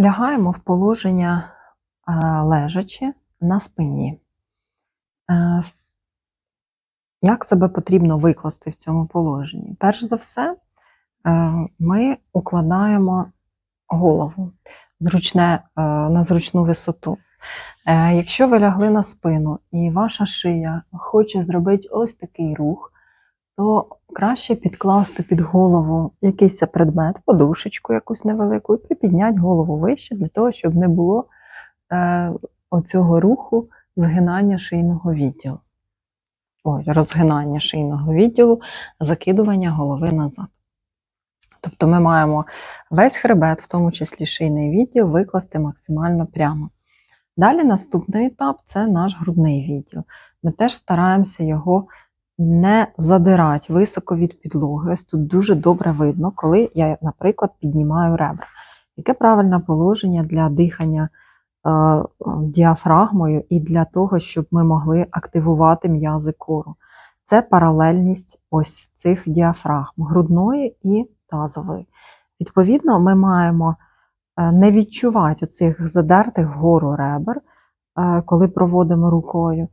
Лягаємо в положення е, лежачи на спині. Е, Як себе потрібно викласти в цьому положенні? Перш за все, е, ми укладаємо голову зручне, на зручну висоту. Якщо ви лягли на спину і ваша шия хоче зробити ось такий рух, то краще підкласти під голову якийсь предмет, подушечку якусь невелику, і припідняти голову вище для того, щоб не було е, оцього руху згинання шийного відділу. Ой, розгинання шийного відділу, закидування голови назад. Тобто ми маємо весь хребет, в тому числі шийний відділ, викласти максимально прямо. Далі наступний етап це наш грудний відділ. Ми теж стараємося його не задирати високо від підлоги. Ось тут дуже добре видно, коли я, наприклад, піднімаю ребра. Яке правильне положення для дихання е, діафрагмою і для того, щоб ми могли активувати м'язи кору. Це паралельність ось цих діафрагм грудної і тазової. Відповідно, ми маємо е, не відчувати оцих задертих вгору ребер, е, коли проводимо рукою.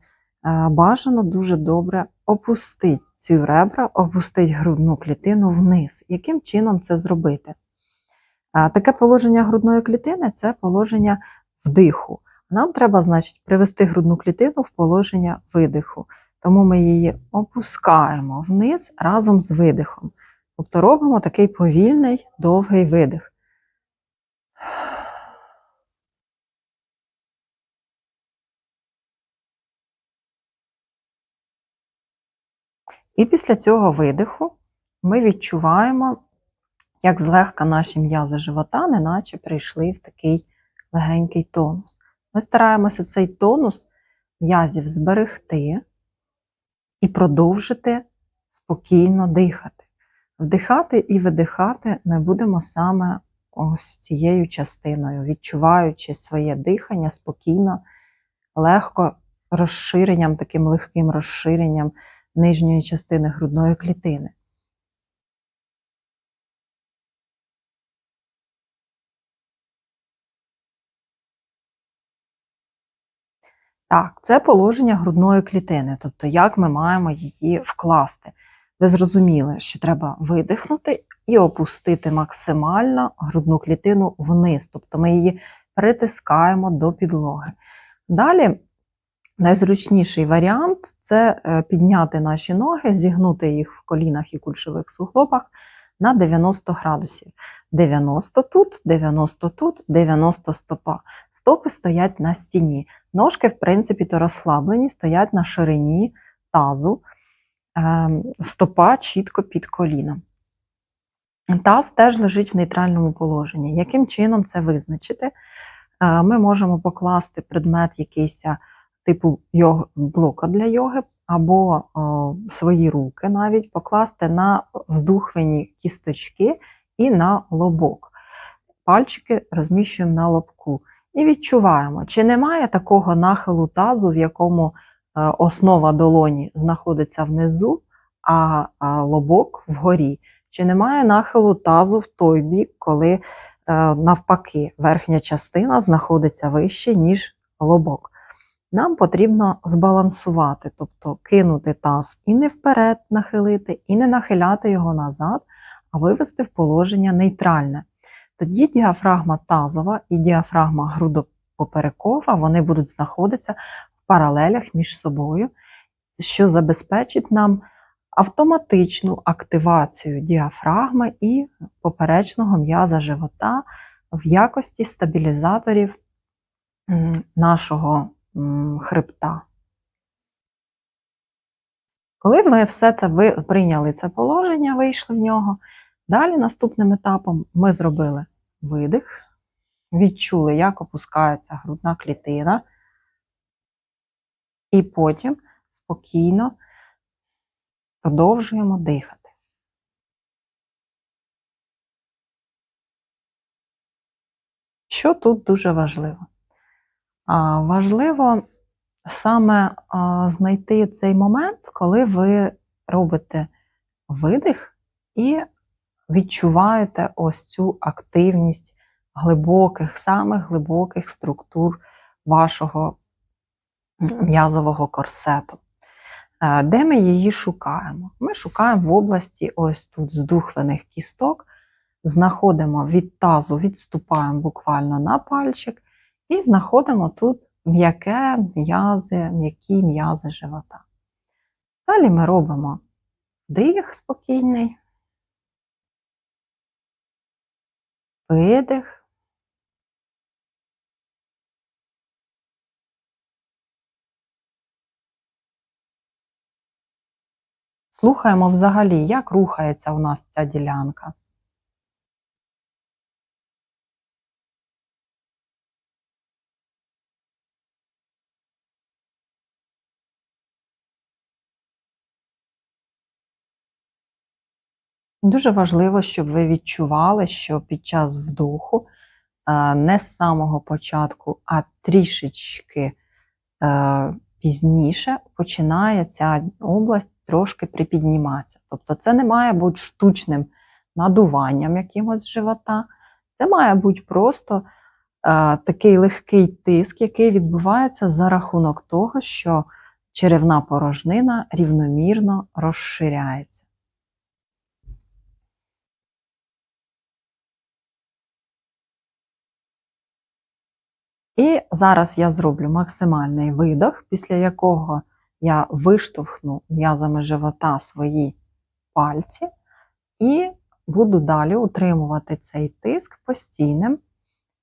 Е, Бажано дуже добре опустити ці ребра, опустити грудну клітину вниз. Яким чином це зробити? Е, Таке положення грудної клітини це положення вдиху. Нам треба, значить, привести грудну клітину в положення видиху. Тому ми її опускаємо вниз разом з видихом. Тобто робимо такий повільний, довгий видих. І після цього видиху ми відчуваємо, як злегка наші м'язи живота, неначе прийшли в такий легенький тонус. Ми стараємося цей тонус м'язів зберегти і продовжити спокійно дихати. Вдихати і видихати ми будемо саме ось цією частиною, відчуваючи своє дихання спокійно, легко розширенням, таким легким розширенням нижньої частини грудної клітини. Так, це положення грудної клітини, тобто як ми маємо її вкласти. Ви зрозуміли, що треба видихнути і опустити максимально грудну клітину вниз, тобто ми її притискаємо до підлоги. Далі найзручніший варіант це е, підняти наші ноги, зігнути їх в колінах і кульшових суглобах на 90 градусів. 90 тут, 90 тут, 90 стопа. Стопи стоять на стіні. Ножки, в принципі, то розслаблені, стоять на ширині тазу, ем, стопа чітко під коліном. Таз теж лежить в нейтральному положенні. Яким чином це визначити? Е, Ми можемо покласти предмет якийсь типу йог, блока для йоги, або о, свої руки навіть покласти на здухвені кісточки і на лобок. Пальчики розміщуємо на лобку. І відчуваємо, чи немає такого нахилу тазу, в якому е, основа долоні знаходиться внизу, а лобок вгорі. Чи немає нахилу тазу в той бік, коли е, навпаки верхня частина знаходиться вище, ніж лобок. Нам потрібно збалансувати, тобто кинути таз і не вперед нахилити, і не нахиляти його назад, а вивести в положення нейтральне. Тоді діафрагма тазова і діафрагма грудопоперекова вони будуть знаходитися в паралелях між собою, що забезпечить нам автоматичну активацію діафрагми і поперечного м'яза живота в якості стабілізаторів нашого хребта. Коли ми все це прийняли це положення, вийшли в нього, далі наступним етапом ми зробили видих, відчули, як опускається грудна клітина, і потім спокійно продовжуємо дихати. Що тут дуже важливо? Важливо саме знайти цей момент, коли ви робите видих і відчуваєте ось цю активність глибоких, самих глибоких структур вашого м'язового корсету. Е, Де ми її шукаємо? Ми шукаємо в області ось тут здухвених кісток, знаходимо від тазу, відступаємо буквально на пальчик і знаходимо тут м'яке м'язи, м'які м'язи живота. Далі ми робимо вдих спокійний, видих. Слухаємо взагалі, як рухається у нас ця ділянка. Дуже важливо, щоб ви відчували, що під час вдоху е, не з самого початку, а трішечки е, пізніше починає ця область трошки припідніматися. Тобто це не має бути штучним надуванням якимось живота, це має бути просто е, такий легкий тиск, який відбувається за рахунок того, що черевна порожнина рівномірно розширяється. І зараз я зроблю максимальний видох, після якого я виштовхну м'язами живота свої пальці і буду далі утримувати цей тиск постійним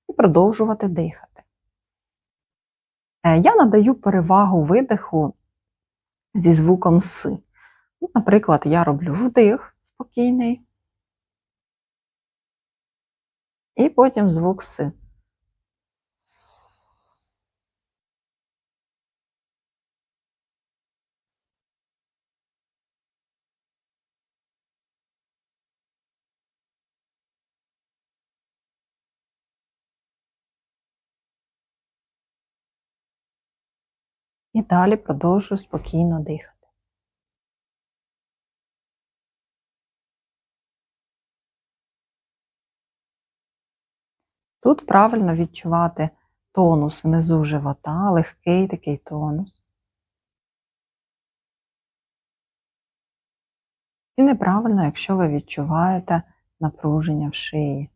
і продовжувати дихати. Е, Я надаю перевагу видиху зі звуком С. Ну, Наприклад, я роблю вдих спокійний, і потім звук С. І далі продовжую спокійно дихати. Тут правильно відчувати тонус внизу живота, легкий такий тонус. І неправильно, якщо ви відчуваєте напруження в шиї.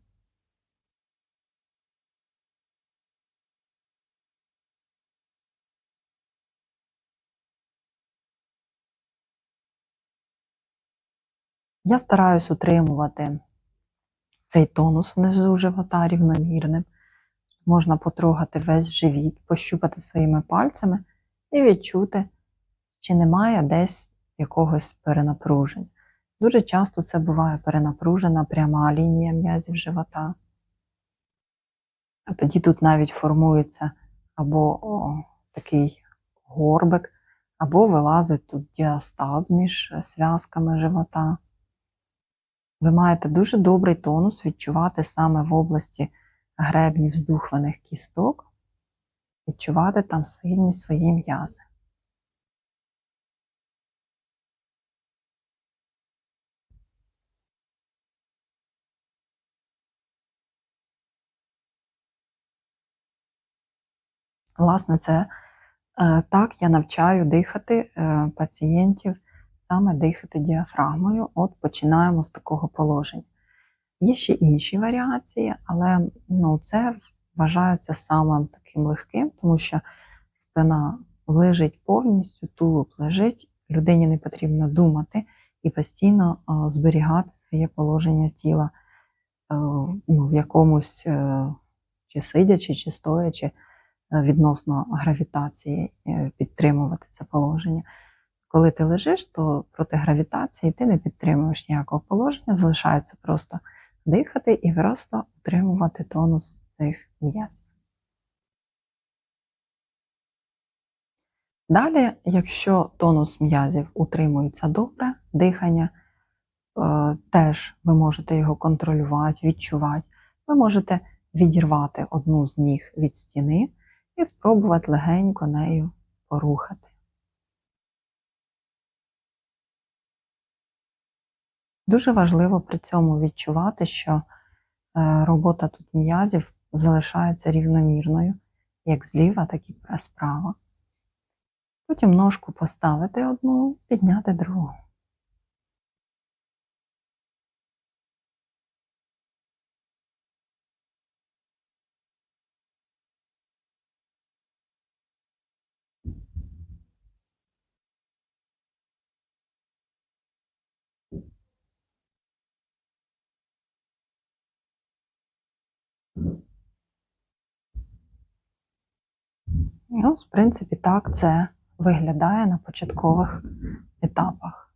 Я стараюсь утримувати цей тонус внизу живота рівномірним. Можна потрогати весь живіт, пощупати своїми пальцями і відчути, чи немає десь якогось перенапруження. Дуже часто це буває перенапружена пряма лінія м'язів живота. А тоді тут навіть формується або о, такий горбик, або вилазить тут діастаз між зв'язками живота. Ви маєте дуже добрий тонус відчувати саме в області гребнів здухваних кісток, відчувати там сильні свої м'язи. Власне, це е, так я навчаю дихати е, пацієнтів, саме дихати діафрагмою. От починаємо з такого положення. Є ще інші варіації, але ну, це вважається самим таким легким, тому що спина лежить повністю, тулуб лежить, людині не потрібно думати і постійно е, зберігати своє положення тіла е, ну, в якомусь е, чи сидячи, чи стоячи відносно гравітації, підтримувати це положення. Коли ти лежиш, то проти гравітації ти не підтримуєш ніякого положення, залишається просто дихати і просто утримувати тонус цих м'язів. Далі, якщо тонус м'язів утримується добре, дихання, е, теж ви можете його контролювати, відчувати. Ви можете відірвати одну з ніг від стіни і спробувати легенько нею порухати. Дуже важливо при цьому відчувати, що е, робота тут м'язів залишається рівномірною, як зліва, так і справа. Потім ножку поставити одну, підняти другу. І ось, в принципі, так це виглядає на початкових етапах.